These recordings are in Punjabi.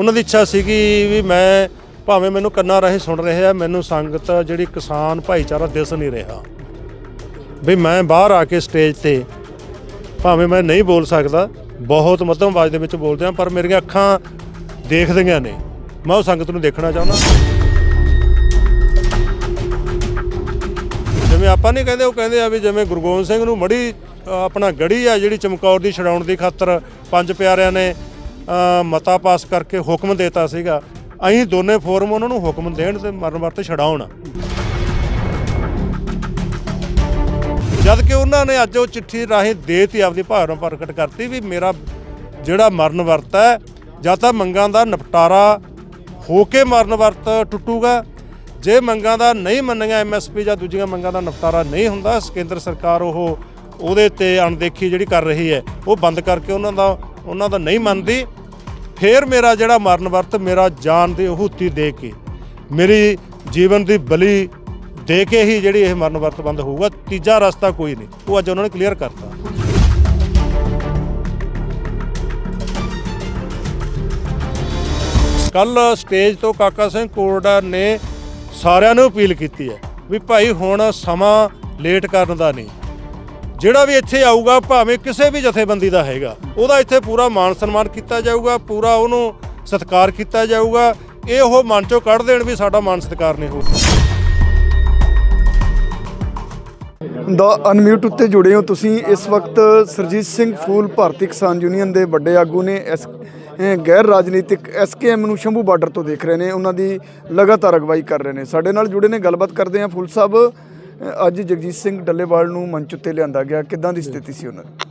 ਉਹਨਾਂ ਦੀ ਇੱਛਾ ਸੀਗੀ ਵੀ ਮੈਂ ਭਾਵੇਂ ਮੈਨੂੰ ਕੰਨਾਂ ਰਾਹੀਂ ਸੁਣ ਰਹੇ ਆ, ਮੈਨੂੰ ਸੰਗਤ ਜਿਹੜੀ ਕਿਸਾਨ ਭਾਈਚਾਰਾ ਦਿਸ ਨਹੀਂ ਰਿਹਾ। ਵੀ ਮੈਂ ਬਾਹਰ ਆ ਕੇ ਸਟੇਜ ਤੇ ਭਾਵੇਂ ਮੈਂ ਨਹੀਂ ਬੋਲ ਸਕਦਾ, ਬਹੁਤ ਮੱਧਮ ਆਵਾਜ਼ ਦੇ ਵਿੱਚ ਬੋਲਦੇ ਆ, ਪਰ ਮੇਰੀਆਂ ਅੱਖਾਂ ਦੇਖਦੀਆਂ ਨੇ। ਮੈਂ ਉਹ ਸੰਗਤ ਨੂੰ ਦੇਖਣਾ ਚਾਹੁੰਦਾ। ਜਿਵੇਂ ਆਪਾਂ ਨਹੀਂ ਕਹਿੰਦੇ, ਉਹ ਕਹਿੰਦੇ ਆ ਵੀ ਜਿਵੇਂ ਗੁਰੂ ਗੋਬਿੰਦ ਸਿੰਘ ਨੂੰ ਮੜੀ ਆਪਣਾ ਗੜੀ ਆ ਜਿਹੜੀ ਚਮਕੌਰ ਦੀ ਛਡਾਉਣ ਦੀ ਖਾਤਰ ਪੰਜ ਪਿਆਰਿਆਂ ਨੇ ਮਤਾ ਪਾਸ ਕਰਕੇ ਹੁਕਮ ਦਿੱਤਾ ਸੀਗਾ। ਅਸੀਂ ਦੋਨੇ ਫੋਰਮ ਉਹਨਾਂ ਨੂੰ ਹੁਕਮ ਦੇਣ ਤੇ ਮਰਨ ਵਰਤ ਛਡਾਉਣ। ਜਦ ਕਿ ਉਹਨਾਂ ਨੇ ਅੱਜ ਉਹ ਚਿੱਠੀ ਰਾਹੀਂ ਦੇਤੀ, ਆਪਦੀ ਭਾਵਨਾ ਪ੍ਰਗਟ ਕਰਤੀ ਵੀ ਮੇਰਾ ਜਿਹੜਾ ਮਰਨ ਵਰਤ ਹੈ, ਜਾਂ ਤਾਂ ਮੰਗਾਂ ਦਾ ਨਿਪਟਾਰਾ ਹੋ ਕੇ ਮਰਨ ਵਰਤ ਟੁੱਟੂਗਾ। ਜੇ ਮੰਗਾਂ ਦਾ ਨਹੀਂ ਮੰਨੀਆਂ ਐਮਐਸਪੀ ਜਾਂ ਦੂਜੀਆਂ ਮੰਗਾਂ ਦਾ ਨਿਪਟਾਰਾ ਨਹੀਂ ਹੁੰਦਾ, ਕੇਂਦਰ ਸਰਕਾਰ ਉਹ ਉਹਦੇ ਤੇ ਅਣਦੇਖੀ ਜਿਹੜੀ ਕਰ ਰਹੀ ਹੈ, ਉਹ ਬੰਦ ਕਰਕੇ ਉਹਨਾਂ ਦਾ ਉਹਨਾਂ ਦਾ ਨਹੀਂ ਮੰਨਦੀ। ਫੇਰ ਮੇਰਾ ਜਿਹੜਾ ਮਰਨ ਵਰਤ, ਮੇਰਾ ਜਾਨ ਦੀ ਆਹੂਤੀ ਦੇ ਕੇ, ਮੇਰੀ ਜੀਵਨ ਦੀ ਬਲੀ ਦੇ ਕੇ ਹੀ ਜਿਹੜੀ ਇਹ ਮਰਨ ਵਰਤ ਬੰਦ ਹੋਊਗਾ, ਤੀਜਾ ਰਸਤਾ ਕੋਈ ਨਹੀਂ। ਉਹ ਅੱਜ ਉਹਨਾਂ ਨੇ ਕਲੀਅਰ ਕਰਤਾ। ਕੱਲ ਸਟੇਜ ਤੋਂ ਕਾਕਾ ਸਿੰਘ ਕੋਰਡਾ ਨੇ ਸਾਰਿਆਂ ਨੂੰ ਅਪੀਲ ਕੀਤੀ ਹੈ ਵੀ ਭਾਈ ਹੁਣ ਸਮਾਂ ਲੇਟ ਕਰਨ ਦਾ ਨਹੀਂ। ਜਿਹੜਾ ਵੀ ਇੱਥੇ ਆਊਗਾ, ਭਾਵੇਂ ਕਿਸੇ ਵੀ ਜਥੇਬੰਦੀ ਦਾ ਹੈਗਾ, ਉਹਦਾ ਇੱਥੇ ਪੂਰਾ ਮਾਣ ਸਨਮਾਨ ਕੀਤਾ ਜਾਊਗਾ, ਪੂਰਾ ਉਹਨੂੰ ਸਤਿਕਾਰ ਕੀਤਾ ਜਾਊਗਾ। ਇਹ ਉਹ ਮਨ ਚੋਂ ਕੱਢ ਦੇਣ ਵੀ ਸਾਡਾ ਮਾਨ ਸਤਿਕਾਰ ਨਹੀਂ ਹੋ ਦਾ ਅਨਮਿਊਟ ਉੱਤੇ ਜੁੜੇ ਹੋ ਤੁਸੀਂ। ਇਸ ਵਕਤ ਸਰਜੀਤ ਸਿੰਘ ਫੂਲ ਭਾਰਤੀ ਕਿਸਾਨ ਯੂਨੀਅਨ ਦੇ ਵੱਡੇ ਆਗੂ ਨੇ ਇਸ ਗੈਰ ਰਾਜਨੀਤਿਕ ਐਸਕੇਐਮ ਨੂੰ ਸ਼ੰਭੂ ਬਾਰਡਰ ਤੋਂ ਦੇਖ ਰਹੇ ਨੇ। ਉਹਨਾਂ ਦੀ ਲਗਾਤਾਰ ਅਗਵਾਈ ਕਰ ਰਹੇ ਨੇ। ਸਾਡੇ ਨਾਲ ਜੁੜੇ ਨੇ, ਗੱਲਬਾਤ ਕਰਦੇ ਹਾਂ ਫੂਲ ਸਾਹਿਬ। ਅੱਜ ਜਗਜੀਤ ਸਿੰਘ ਡੱਲੇਵਾਲ ਨੂੰ ਮੰਚ ਉੱਤੇ ਲਿਆਂਦਾ ਗਿਆ। ਕਿੱਦਾਂ ਦੀ ਸਥਿਤੀ ਸੀ ਉਹਨਾਂ ਦੀ?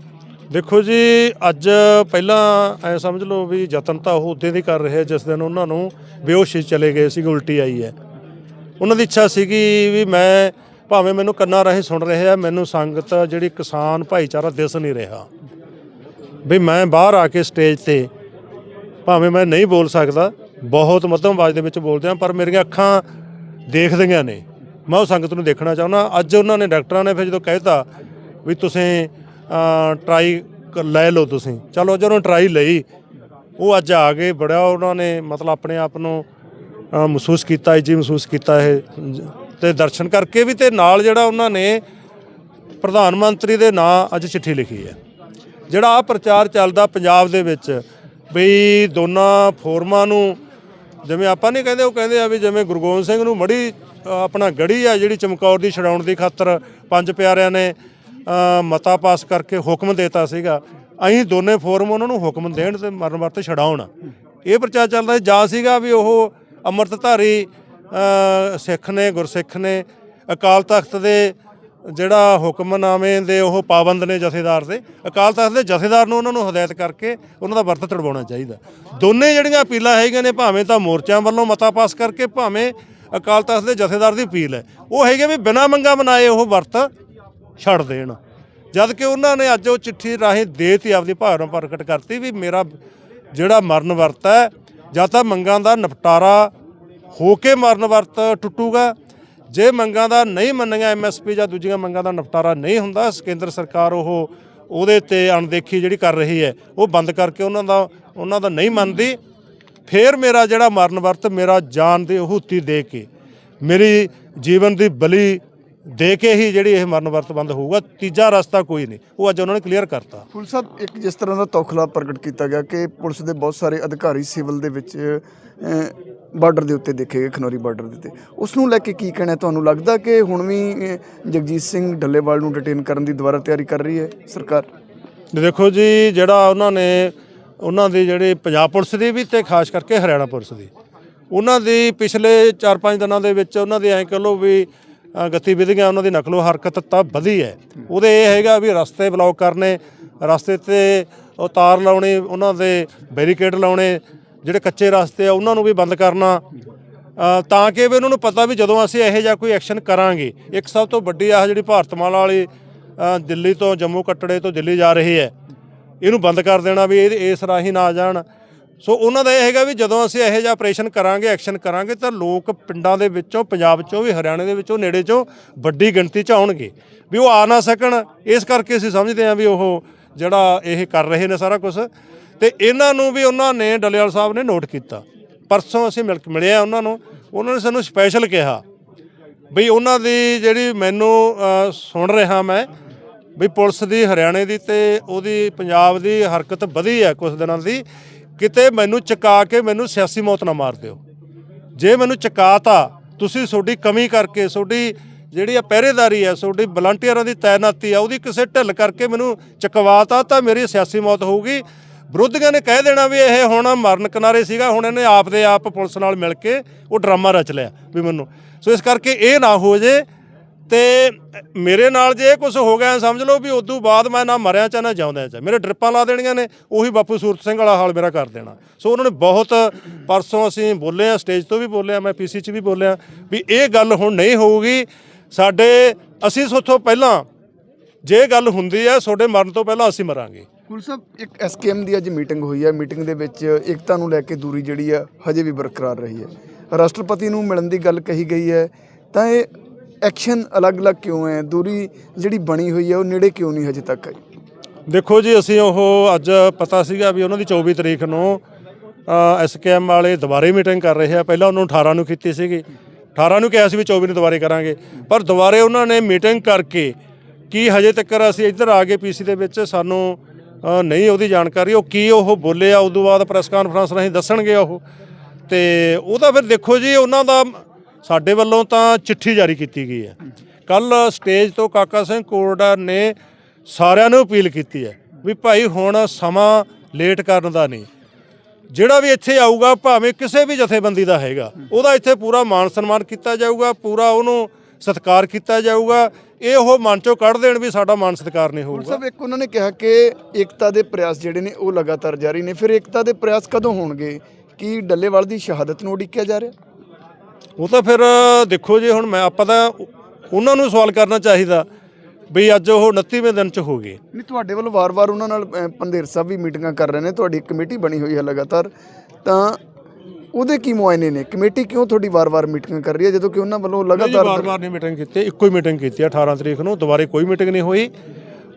ਦੇਖੋ ਜੀ, ਅੱਜ ਪਹਿਲਾਂ ਐ ਸਮਝ ਲਓ ਵੀ ਯਤਨ ਤਾਂ ਉਹ ਉਦੋਂ ਦੀ ਕਰ ਰਹੇ ਜਿਸ ਦਿਨ ਉਹਨਾਂ ਨੂੰ ਬੇਹੋਸ਼ੀ ਚਲੇ ਗਏ ਸੀ ਉਲਟੀ ਆਈ ਹੈ। ਉਹਨਾਂ ਦੀ ਇੱਛਾ ਸੀਗੀ ਵੀ ਮੈਂ ਭਾਵੇਂ ਮੈਨੂੰ ਕੰਨਾਂ ਰਾਹੀਂ ਸੁਣ ਰਹੇ ਆ, ਮੈਨੂੰ ਸੰਗਤ ਜਿਹੜੀ ਕਿਸਾਨ ਭਾਈਚਾਰਾ ਦਿਸ ਨਹੀਂ ਰਿਹਾ। ਵੀ ਮੈਂ ਬਾਹਰ ਆ ਕੇ ਸਟੇਜ ਤੇ ਭਾਵੇਂ ਮੈਂ ਨਹੀਂ ਬੋਲ ਸਕਦਾ, ਬਹੁਤ ਮੱਧਮ ਆਵਾਜ਼ ਦੇ ਵਿੱਚ ਬੋਲਦੇ ਆ, ਪਰ ਮੇਰੀਆਂ ਅੱਖਾਂ ਦੇਖਦੀਆਂ ਨੇ। ਮੈਂ ਉਹ ਸੰਗਤ ਨੂੰ ਦੇਖਣਾ ਚਾਹੁੰਦਾ। ਅੱਜ ਉਹਨਾਂ ਨੇ ਡਾਕਟਰਾਂ ਨੇ ਫਿਰ ਜਦੋਂ ਕਹਿਤਾ ਵੀ ਤੁਸੀਂ ਟਰਾਈ ਲੈ ਲਓ ਤੁਸੀਂ। ਚਲੋ ਜਦੋਂ ਟਰਾਈ ਲਈ। ਉਹ ਅੱਜ ਆ ਗਏ, ਬੜਾ ਉਹਨਾਂ ਨੇ ਮਤਲਬ ਆਪਣੇ ਆਪ ਨੂੰ ਮਹਿਸੂਸ ਕੀਤਾ ਜੀ ਮਹਿਸੂਸ ਕੀਤਾ ਇਹ। ਤੇ ਦਰਸ਼ਨ ਕਰਕੇ ਵੀ ਤੇ ਨਾਲ ਜਿਹੜਾ ਉਹਨਾਂ ਨੇ ਪ੍ਰਧਾਨ ਮੰਤਰੀ ਦੇ ਨਾਂ ਅੱਜ ਚਿੱਠੀ ਲਿਖੀ ਹੈ। ਜਿਹੜਾ ਆ ਪ੍ਰਚਾਰ ਚੱਲਦਾ ਪੰਜਾਬ ਦੇ ਵਿੱਚ ਵੀ ਦੋਨਾਂ ਫੋਰਮਾਂ ਨੂੰ ਜਿਵੇਂ ਆਪਾਂ ਨਹੀਂ ਕਹਿੰਦੇ, ਉਹ ਕਹਿੰਦੇ ਆ ਵੀ ਜਿਵੇਂ ਗੁਰੂ ਗੋਬਿੰਦ ਸਿੰਘ ਨੂੰ ਮੜੀ ਆਪਣਾ ਗੜੀ ਆ ਜਿਹੜੀ ਚਮਕੌਰ ਦੀ ਛਡਾਉਣ ਦੀ ਖਾਤਰ ਪੰਜ ਪਿਆਰਿਆਂ ਨੇ ਮਤਾ ਪਾਸ ਕਰਕੇ ਹੁਕਮ ਦਿੱਤਾ ਸੀਗਾ। ਅਸੀਂ ਦੋਨੇ ਫੋਰਮ ਉਹਨਾਂ ਨੂੰ ਹੁਕਮ ਦੇਣ ਤੇ ਮਰਨ ਵਰਤ ਛਡਾਉਣ। ਇਹ ਪ੍ਰਚਾਰ ਚੱਲਦਾ ਜਾ ਸੀਗਾ ਵੀ ਉਹ ਅੰਮ੍ਰਿਤਧਾਰੀ ਸਿੱਖ ਨੇ, ਗੁਰਸਿੱਖ ਨੇ, ਅਕਾਲ ਤਖਤ ਦੇ ਜਿਹੜਾ ਹੁਕਮਨਾਮੇ ਦੇ ਉਹ ਪਾਬੰਦ ਨੇ ਜਥੇਦਾਰ ਦੇ, ਅਕਾਲ ਤਖਤ ਦੇ ਜਥੇਦਾਰ ਨੂੰ ਉਹਨਾਂ ਨੂੰ ਹਦਾਇਤ ਕਰਕੇ ਉਹਨਾਂ ਦਾ ਵਰਤ ਤੜਵਾਉਣਾ ਚਾਹੀਦਾ। ਦੋਨੇ ਜਿਹੜੀਆਂ ਅਪੀਲਾਂ ਹੈਗੀਆਂ ਨੇ, ਭਾਵੇਂ ਤਾਂ ਮੋਰਚਿਆਂ ਵੱਲੋਂ ਮਤਾ ਪਾਸ ਕਰਕੇ, ਭਾਵੇਂ ਅਕਾਲ ਤਖਤ ਦੇ ਜਥੇਦਾਰ ਦੀ ਅਪੀਲ ਹੈ। ਉਹ ਹੈਗੇ ਵੀ ਬਿਨਾਂ ਮੰਗਾ ਬਣਾਏ ਉਹ ਵਰਤ ਛੱਡ ਦੇਣ। ਜਦ ਕਿ ਉਹਨਾਂ ਨੇ ਅੱਜ ਉਹ ਚਿੱਠੀ ਰਾਹੀਂ ਦੇਤੀ, ਆਪਦੀ ਭਾਵਨਾ ਪ੍ਰਗਟ ਕਰਤੀ ਵੀ ਮੇਰਾ ਜਿਹੜਾ ਮਰਨ ਵਰਤ ਹੈ, ਜਾਂ ਤਾਂ ਮੰਗਾਂ ਦਾ ਨਿਪਟਾਰਾ ਹੋ ਕੇ ਮਰਨ ਵਰਤ ਟੁੱਟੂਗਾ। ਜੇ ਮੰਗਾਂ ਦਾ ਨਹੀਂ ਮੰਨੀਆਂ ਐਮਐਸਪੀ ਜਾਂ ਦੂਜੀਆਂ ਮੰਗਾਂ ਦਾ ਨਿਪਟਾਰਾ ਨਹੀਂ ਹੁੰਦਾ ਕੇਂਦਰ ਸਰਕਾਰ ਉਹ ਉਹਦੇ ਤੇ ਅਣਦੇਖੀ ਜਿਹੜੀ ਕਰ ਰਹੀ ਹੈ, ਉਹ ਬੰਦ ਕਰਕੇ ਉਹਨਾਂ ਦਾ ਉਹਨਾਂ ਦਾ ਨਹੀਂ ਮੰਨਦੀ। ਫੇਰ ਮੇਰਾ ਜਿਹੜਾ ਮਰਨ ਵਰਤ ਮੇਰਾ ਜਾਨ ਦੀ ਆਹੂਤੀ ਦੇ ਕੇ ਮੇਰੀ ਜੀਵਨ ਦੀ ਬਲੀ ਦੇ ਕੇ ਹੀ ਜਿਹੜੀ ਇਹ ਮਰਨ ਵਰਤ ਬੰਦ ਹੋਊਗਾ ਤੀਜਾ ਰਸਤਾ ਕੋਈ ਨਹੀਂ। ਉਹ ਅੱਜ ਉਹਨਾਂ ਨੇ ਕਲੀਅਰ ਕਰਤਾ। ਫੂਲ ਸਾਹਿਬ ਇੱਕ ਜਿਸ ਤਰ੍ਹਾਂ ਦਾ ਤੌਖਲਾ ਪ੍ਰਗਟ ਕੀਤਾ ਗਿਆ ਕਿ ਪੁਲਿਸ ਦੇ ਬਹੁਤ ਸਾਰੇ ਅਧਿਕਾਰੀ ਸਿਵਲ ਦੇ ਵਿੱਚ ਬਾਰਡਰ ਦੇ ਉੱਤੇ ਦੇਖੇ ਗਏ ਖਨੌਰੀ ਬਾਰਡਰ ਦੇ ਉੱਤੇ। ਉਸ ਨੂੰ ਲੈ ਕੇ ਕੀ ਕਹਿਣਾ? ਤੁਹਾਨੂੰ ਲੱਗਦਾ ਕਿ ਹੁਣ ਵੀ ਜਗਜੀਤ ਸਿੰਘ ਡੱਲੇਵਾਲ ਨੂੰ ਡਿਟੇਨ ਕਰਨ ਦੀ ਦੁਬਾਰਾ ਤਿਆਰੀ ਕਰ ਰਹੀ ਹੈ ਸਰਕਾਰ? ਦੇਖੋ ਜੀ ਜਿਹੜਾ ਉਹਨਾਂ ਨੇ ਉਹਨਾਂ ਦੀ ਜਿਹੜੀ ਪੰਜਾਬ ਪੁਲਿਸ ਦੀ ਵੀ ਤੇ ਖਾਸ ਕਰਕੇ ਹਰਿਆਣਾ ਪੁਲਿਸ ਦੀ। ਉਹਨਾਂ ਦੀ ਪਿਛਲੇ 4-5 ਦਿਨਾਂ ਦੇ ਵਿੱਚ ਉਹਨਾਂ ਦੀ ਐਂ ਕਹ ਲਓ ਵੀ ਗਤੀਵਿਧੀਆਂ, ਉਹਨਾਂ ਦੀ ਨਕਲੋ ਹਰਕਤ ਤਾਂ ਵਧੀ ਹੈ। ਉਹਦੇ ਇਹ ਹੈਗਾ ਵੀ ਰਸਤੇ ਬਲੌਕ ਕਰਨੇ, ਰਸਤੇ ਤੇ ਉਹ ਤਾਰ ਲਾਉਣੀ, ਉਹਨਾਂ ਦੇ ਬੈਰੀਕੇਡ ਲਾਉਣੇ, ਜਿਹੜੇ ਕੱਚੇ ਰਸਤੇ ਆ, ਉਹਨਾਂ ਨੂੰ ਵੀ ਬੰਦ ਕਰਨਾ। ਤਾਂ ਕਿ ਵੀ ਉਹਨਾਂ ਨੂੰ ਪਤਾ ਵੀ ਜਦੋਂ ਅਸੀਂ ਇਹੋ ਜਿਹਾ ਕੋਈ ਐਕਸ਼ਨ ਕਰਾਂਗੇ, ਇੱਕ ਸਭ ਤੋਂ ਵੱਡੀ ਆਹ ਜਿਹੜੀ ਭਾਰਤਮਾਲਾ ਵਾਲੀ ਦਿੱਲੀ ਤੋਂ ਜੰਮੂ ਕੱਟੜੇ ਤੋਂ ਦਿੱਲੀ ਜਾ ਰਹੀ ਹੈ ਇਹਨੂੰ ਬੰਦ ਕਰ ਦੇਣਾ ਵੀ ਇਹ ਇਸ ਰਾਹੀਂ ਨਾ ਜਾਣ। ਸੋ ਉਹਨਾਂ ਦਾ ਇਹ ਹੈਗਾ ਵੀ ਜਦੋਂ ਅਸੀਂ ਇਹੋ ਜਿਹਾ ਆਪਰੇਸ਼ਨ ਕਰਾਂਗੇ ਐਕਸ਼ਨ ਕਰਾਂਗੇ, ਤਾਂ ਲੋਕ ਪਿੰਡਾਂ ਦੇ ਵਿੱਚੋਂ, ਪੰਜਾਬ ਚੋਂ ਵੀ, ਹਰਿਆਣੇ ਦੇ ਵਿੱਚੋਂ, ਨੇੜੇ ਚੋਂ ਵੱਡੀ ਗਿਣਤੀ ਚ ਆਉਣਗੇ। ਵੀ ਉਹ ਆ ਨਾ ਸਕਣ। ਇਸ ਕਰਕੇ ਅਸੀਂ ਸਮਝਦੇ ਹਾਂ ਵੀ ਉਹ ਜਿਹੜਾ ਇਹ ਕਰ ਰਹੇ ਨੇ ਸਾਰਾ ਕੁਝ ਤੇ ਇਹਨਾਂ ਨੂੰ ਵੀ ਉਹਨਾਂ ਨੇ, ਡੱਲੇਵਾਲ ਸਾਹਿਬ ਨੇ ਨੋਟ ਕੀਤਾ। ਪਰਸੋਂ ਅਸੀਂ ਮਿਲ ਮਿਲਿਆ ਉਹਨਾਂ ਨੂੰ। ਉਹਨਾਂ ਨੇ ਸਾਨੂੰ ਸਪੈਸ਼ਲ ਕਿਹਾ। ਬਈ ਉਹਨਾਂ ਦੀ ਜਿਹੜੀ ਮੈਨੂੰ ਸੁਣ ਰਿਹਾ ਮੈਂ ਵੀ ਪੁਲਿਸ ਦੀ, ਹਰਿਆਣੇ ਦੀ ਤੇ ਉਹਦੀ, ਪੰਜਾਬ ਦੀ ਹਰਕਤ ਵਧੀ ਹੈ ਕੁਝ ਦਿਨਾਂ ਦੀ, ਕਿਤੇ ਮੈਨੂੰ ਚਕਾ ਕੇ ਮੈਨੂੰ ਸਿਆਸੀ ਮੌਤ ਨਾ ਮਾਰ ਦਿਓ। ਜੇ ਮੈਨੂੰ ਚਕਾਤਾ, ਤੁਸੀਂ ਤੁਹਾਡੀ ਕਮੀ ਕਰਕੇ, ਤੁਹਾਡੀ ਜਿਹੜੀ ਆ ਪਹਿਰੇਦਾਰੀ ਆ ਤੁਹਾਡੀ ਵਲੰਟੀਅਰਾਂ ਦੀ ਤਾਇਨਾਤੀ ਆ, ਉਹਦੀ ਕਿਸੇ ਢਿੱਲ ਕਰਕੇ ਮੈਨੂੰ ਚਕਵਾਤਾ, ਤਾਂ ਮੇਰੀ ਸਿਆਸੀ ਮੌਤ ਹੋਊਗੀ। ਵਿਰੋਧੀਆਂ ਨੇ ਕਹਿ ਦੇਣਾ ਵੀ ਇਹ ਹੁਣ ਮਰਨ ਕਿਨਾਰੇ ਸੀਗਾ, ਹੁਣ ਇਹਨੇ ਆਪ ਦੇ ਆਪ ਪੁਲਿਸ ਨਾਲ ਮਿਲ ਕੇ ਉਹ ਡਰਾਮਾ ਰਚ ਲਿਆ ਵੀ ਮੈਨੂੰ। ਸੋ ਇਸ ਕਰਕੇ ਇਹ ਨਾ ਹੋ ਜੇ ਤੇ ਮੇਰੇ ਨਾਲ ਜੇ ਕੁਝ ਹੋ ਗਿਆ, ਸਮਝ ਲਓ ਵੀ ਉਦੋਂ ਬਾਅਦ ਮੈਂ ਨਾ ਮਰਿਆ ਚਾ ਨਾ ਜਿਉਂਦਾ ਚਾ ਮੇਰੇ ਡ੍ਰਿਪਾਂ ਲਾ ਦੇਣੀਆਂ ਨੇ, ਉਹੀ ਬਾਪੂ ਸੂਰਤ ਸਿੰਘ ਵਾਲਾ ਹਾਲ ਮੇਰਾ ਕਰ ਦੇਣਾ। ਸੋ ਉਹਨਾਂ ਨੇ ਬਹੁਤ ਪਰਸੋਂ ਅਸੀਂ ਬੋਲੇ ਆ ਸਟੇਜ ਤੋਂ ਵੀ ਬੋਲੇ ਆ ਮੈਂ ਪੀਸੀ 'ਚ ਵੀ ਬੋਲਿਆ ਵੀ ਇਹ ਗੱਲ ਹੁਣ ਨਹੀਂ ਹੋਊਗੀ। ਸਾਡੇ, ਅਸੀਂ ਸੋਥੋਂ ਪਹਿਲਾਂ ਜੇ ਗੱਲ ਹੁੰਦੀ ਹੈ, ਤੁਹਾਡੇ ਮਰਨ ਤੋਂ ਪਹਿਲਾਂ ਅਸੀਂ ਮਰਾਂਗੇ। ਕੁਲ ਸਾਹਿਬ, ਇੱਕ ਐਸਕੇਐਮ ਦੀ ਅੱਜ ਮੀਟਿੰਗ ਹੋਈ ਹੈ। ਮੀਟਿੰਗ ਦੇ ਵਿੱਚ ਏਕਤਾ ਨੂੰ ਲੈ ਕੇ ਦੂਰੀ ਜਿਹੜੀ ਆ ਹਜੇ ਵੀ ਬਰਕਰਾਰ ਰਹੀ ਹੈ। ਰਾਸ਼ਟਰਪਤੀ ਨੂੰ ਮਿਲਣ ਦੀ ਗੱਲ ਕਹੀ ਗਈ ਹੈ, ਤਾਂ ਇਹ ਐਕਸ਼ਨ ਅਲੱਗ-ਅਲੱਗ ਕਿਉਂ ਹੈ? ਦੂਰੀ ਜਿਹੜੀ ਬਣੀ ਹੋਈ ਹੈ, ਉਹ ਨੇੜੇ ਕਿਉਂ ਨਹੀਂ ਹਜੇ ਤੱਕ ਆਈ? ਦੇਖੋ ਜੀ, ਅਸੀਂ ਉਹ ਅੱਜ ਪਤਾ ਸੀਗਾ ਵੀ ਉਹਨਾਂ ਦੀ 24 ਤਰੀਕ ਨੂੰ ਐਸਕੇਐਮ ਵਾਲੇ ਦੁਬਾਰੇ ਮੀਟਿੰਗ ਕਰ ਰਹੇ ਆ। ਪਹਿਲਾਂ ਉਹਨਾਂ ਨੂੰ 18 ਨੂੰ ਕੀਤੀ ਸੀਗੀ। 18 ਨੂੰ ਕਿਹਾ ਸੀ ਵੀ 24 ਨੂੰ ਦੁਬਾਰੇ ਕਰਾਂਗੇ। ਪਰ ਦੁਬਾਰੇ ਉਹਨਾਂ ਨੇ ਮੀਟਿੰਗ ਕਰਕੇ ਕੀ ਹਜੇ ਤੱਕ ਅਸੀਂ ਇੱਧਰ ਆ ਗਏ ਪੀਸੀ ਦੇ ਵਿੱਚ, ਸਾਨੂੰ ਨਹੀਂ ਉਹਦੀ ਜਾਣਕਾਰੀ। ਉਹ ਕੀ ਉਹ ਬੋਲੇ ਆ ਉਦੋਂ ਬਾਅਦ ਪ੍ਰੈਸ ਕਾਨਫਰੰਸ ਰਾਹੀਂ ਦੱਸਣਗੇ ਉਹ। ਤੇ ਤਾਂ ਫਿਰ ਦੇਖੋ ਜੀ, ਉਹਨਾਂ ਦਾ ਸਾਡੇ ਵੱਲੋਂ ਤਾਂ ਚਿੱਠੀ ਜਾਰੀ ਕੀਤੀ ਗਈ ਹੈ। ਕੱਲ ਸਟੇਜ ਤੋਂ ਕਾਕਾ ਸਿੰਘ ਕੋਰੜਾ ਨੇ ਸਾਰਿਆਂ ਨੂੰ ਅਪੀਲ ਕੀਤੀ ਹੈ ਵੀ ਭਾਈ ਹੁਣ ਸਮਾਂ ਲੇਟ ਕਰਨ ਦਾ ਨਹੀਂ। ਜਿਹੜਾ ਵੀ ਇੱਥੇ ਆਊਗਾ ਭਾਵੇਂ ਕਿਸੇ ਵੀ ਜਥੇਬੰਦੀ ਦਾ ਹੈਗਾ ਉਹਦਾ ਇੱਥੇ ਪੂਰਾ ਮਾਨ ਸਨਮਾਨ ਕੀਤਾ ਜਾਊਗਾ ਪੂਰਾ ਉਹਨੂੰ ਸਤਿਕਾਰ ਕੀਤਾ ਜਾਊਗਾ। ਇਹ ਉਹ ਮਨ ਚੋਂ ਕੱਢ ਦੇਣ ਵੀ ਸਾਡਾ ਮਾਨ ਸਤਿਕਾਰ ਨਹੀਂ ਹੋਊਗਾ। ਸਾਹਿਬ ਇੱਕ ਉਹਨਾਂ ਨੇ ਕਿਹਾ ਕਿ ਏਕਤਾ ਦੇ ਪ੍ਰਯਾਸ ਜਿਹੜੇ ਨੇ ਉਹ ਲਗਾਤਾਰ ਜਾਰੀ ਨੇ। ਫਿਰ ਏਕਤਾ ਦੇ ਪ੍ਰਯਾਸ ਕਦੋਂ ਹੋਣਗੇ? ਕੀ ਡੱਲੇਵਾਲ ਦੀ ਸ਼ਹਾਦਤ ਨੂੰ ਉਡੀਕਿਆ ਜਾ ਰਿਹਾ? ਉਹ ਤਾਂ ਫਿਰ ਦੇਖੋ ਜੀ ਹੁਣ ਮੈਂ ਆਪਾਂ ਤਾਂ ਉਹਨਾਂ ਨੂੰ ਸਵਾਲ ਕਰਨਾ ਚਾਹੀਦਾ ਵੀ ਅੱਜ ਉਹ 29ਵੇਂ ਦਿਨ ਚ ਹੋ ਗਏ। ਨਹੀਂ ਤੁਹਾਡੇ ਵੱਲੋਂ ਵਾਰ-ਵਾਰ ਉਹਨਾਂ ਨਾਲ ਪੰਧੇਰ ਸਾਹਿਬ ਵੀ ਮੀਟਿੰਗਾਂ ਕਰ ਰਹੇ ਨੇ ਤੁਹਾਡੀ ਕਮੇਟੀ ਬਣੀ ਹੋਈ ਹੈ ਲਗਾਤਾਰ। ਤਾਂ ਉਹਦੇ ਕੀ ਮੁਆਇਨੇ ਨੇ? ਕਮੇਟੀ ਕਿਉਂ ਤੁਹਾਡੀ ਵਾਰ-ਵਾਰ ਮੀਟਿੰਗਾਂ ਕਰ ਰਹੀ ਹੈ ਜਦੋਂ ਕਿ ਉਹਨਾਂ ਵੱਲੋਂ ਲਗਾਤਾਰ ਵਾਰ-ਵਾਰ ਨਹੀਂ ਮੀਟਿੰਗ ਕੀਤੀ ਇੱਕੋ ਹੀ ਮੀਟਿੰਗ ਕੀਤੀ ਆ 18 ਤਰੀਕ ਨੂੰ ਦੁਬਾਰੇ ਕੋਈ ਮੀਟਿੰਗ ਨਹੀਂ ਹੋਈ।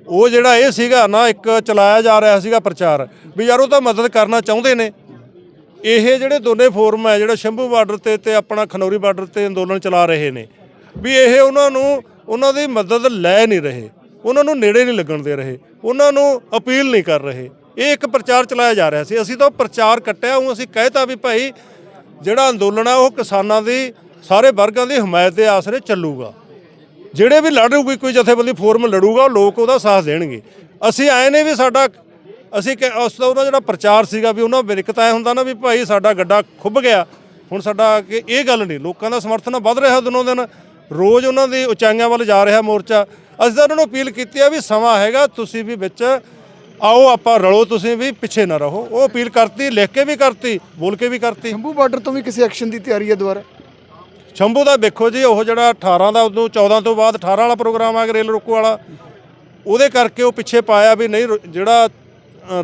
ਉਹ ਜਿਹੜਾ ਇਹ ਸੀਗਾ ਨਾ ਇੱਕ ਚਲਾਇਆ ਜਾ ਰਿਹਾ ਸੀਗਾ ਪ੍ਰਚਾਰ ਵੀ ਯਾਰ ਉਹ ਤਾਂ ਮਦਦ ਕਰਨਾ ਚਾਹੁੰਦੇ ਨੇ। ਇਹ ਜਿਹੜੇ ਦੋਨੇ ਫੋਰਮ ਹੈ, ਜਿਹੜਾ ਸ਼ੰਭੂ ਬਾਰਡਰ ਤੇ ਤੇ ਆਪਣਾ ਖਨੌਰੀ ਬਾਰਡਰ ਤੇ ਅੰਦੋਲਨ ਚਲਾ ਰਹੇ ਨੇ, ਵੀ ਇਹ ਉਹਨਾਂ ਨੂੰ, ਉਹਨਾਂ ਦੀ ਮਦਦ ਲੈ ਨਹੀਂ ਰਹੇ, ਉਹਨਾਂ ਨੂੰ ਨੇੜੇ ਨਹੀਂ ਲੱਗਣ ਦੇ ਰਹੇ, ਉਹਨਾਂ ਨੂੰ ਅਪੀਲ ਨਹੀਂ ਕਰ ਰਹੇ। ਇਹ ਇੱਕ ਪ੍ਰਚਾਰ ਚਲਾਇਆ ਜਾ ਰਿਹਾ ਸੀ, ਅਸੀਂ ਤਾਂ ਉਹ ਪ੍ਰਚਾਰ ਕੱਟਿਆ, ਉਹ ਅਸੀਂ ਕਹਿਤਾ ਵੀ ਭਾਈ, ਜਿਹੜਾ ਅੰਦੋਲਨ ਆ ਉਹ ਕਿਸਾਨਾਂ ਦੀ, ਸਾਰੇ ਵਰਗਾਂ ਦੀ ਹਮਾਇਤ ਦੇ ਆਸਰੇ ਚੱਲੂਗਾ। ਜਿਹੜੇ ਵੀ ਲੜੂਗੀ, ਕੋਈ ਜਥੇਬੰਦੀ ਫੋਰਮ ਲੜੂਗਾ, ਲੋਕ ਉਹਦਾ ਸਾਥ ਦੇਣਗੇ। ਅਸੀਂ ਆਏ ਨੇ ਵੀ ਸਾਡਾ ਅਸੀਂ ਕਿ ਉਸ ਦਾ ਉਹਦਾ ਜਿਹੜਾ ਪ੍ਰਚਾਰ ਸੀਗਾ ਵੀ ਉਹਨਾਂ ਵਿਰਕਤ ਆਏ ਹੁੰਦਾ ਨਾ ਵੀ ਭਾਈ ਸਾਡਾ ਗੱਡਾ ਖੁੱਭ ਗਿਆ। ਹੁਣ ਸਾਡਾ ਕਿ ਇਹ ਗੱਲ ਨਹੀਂ ਲੋਕਾਂ ਦਾ ਸਮਰਥਨ ਵੱਧ ਰਿਹਾ ਦਿਨੋਂ ਦਿਨ। ਰੋਜ਼ ਉਹਨਾਂ ਦੀ ਉਚਾਈਆਂ ਵੱਲ ਜਾ ਰਿਹਾ ਮੋਰਚਾ। ਅਸੀਂ ਤਾਂ ਉਹਨਾਂ ਨੂੰ ਅਪੀਲ ਕੀਤੀ ਆ ਵੀ ਸਮਾਂ ਹੈਗਾ ਤੁਸੀਂ ਵੀ ਵਿੱਚ ਆਓ ਆਪਾਂ ਰਲੋ ਤੁਸੀਂ ਵੀ ਪਿੱਛੇ ਨਾ ਰਹੋ। ਉਹ ਅਪੀਲ ਕਰਤੀ ਲਿਖ ਕੇ ਵੀ ਕਰਤੀ ਬੋਲ ਕੇ ਵੀ ਕਰਤੀ। ਸ਼ੰਭੂ ਬਾਰਡਰ ਤੋਂ ਵੀ ਕਿਸੇ ਐਕਸ਼ਨ ਦੀ ਤਿਆਰੀ ਹੈ ਦੁਬਾਰਾ? ਸ਼ੰਭੂ ਦਾ ਦੇਖੋ ਜੀ ਉਹ ਜਿਹੜਾ 18 ਦਾ ਉਦੋਂ 14 ਤੋਂ ਬਾਅਦ 18 ਵਾਲਾ ਪ੍ਰੋਗਰਾਮ ਆ ਗਿਆ ਰੇਲ ਰੋਕੋ ਵਾਲਾ। ਉਹਦੇ ਕਰਕੇ ਉਹ ਪਿੱਛੇ ਪਾਇਆ ਵੀ ਨਹੀਂ ਜਿਹੜਾ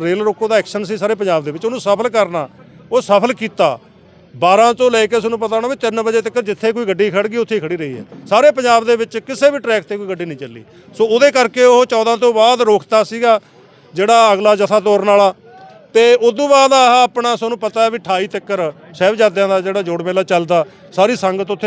ਰੇਲ ਰੋਕੋ ਦਾ ਐਕਸ਼ਨ ਸੀ ਸਾਰੇ ਪੰਜਾਬ ਦੇ ਵਿੱਚ, ਉਹਨੂੰ ਸਫਲ ਕਰਨਾ, ਉਹ ਸਫਲ ਕੀਤਾ। 12 ਤੋਂ ਲੈ ਕੇ ਤੁਹਾਨੂੰ ਪਤਾ ਹੋਣਾ ਵੀ 3 ਵਜੇ ਤੱਕ ਜਿੱਥੇ ਕੋਈ ਗੱਡੀ ਖੜ ਗਈ, ਉੱਥੇ ਹੀ ਖੜੀ ਰਹੀ ਹੈ। ਸਾਰੇ ਪੰਜਾਬ ਦੇ ਵਿੱਚ ਕਿਸੇ ਵੀ ਟਰੈਕ ਤੇ ਕੋਈ ਗੱਡੀ ਨਹੀਂ ਚੱਲੀ। ਸੋ ਉਹਦੇ ਕਰਕੇ ਉਹ 14 ਤੋਂ ਬਾਅਦ ਰੋਕਤਾ ਸੀਗਾ, ਜਿਹੜਾ ਅਗਲਾ ਜਥਾ ਤੋਰਨ ਵਾਲਾ। ਤੇ ਉਦੋਂ ਬਾਅਦ ਆਹ ਆਪਣਾ, ਤੁਹਾਨੂੰ ਪਤਾ ਹੈ ਵੀ 28 ਤੱਕ ਸਾਹਿਬਜ਼ਾਦਿਆਂ ਦਾ ਜਿਹੜਾ ਜੋੜ ਮੇਲਾ ਚੱਲਦਾ, ਸਾਰੀ ਸੰਗਤ ਉੱਥੇ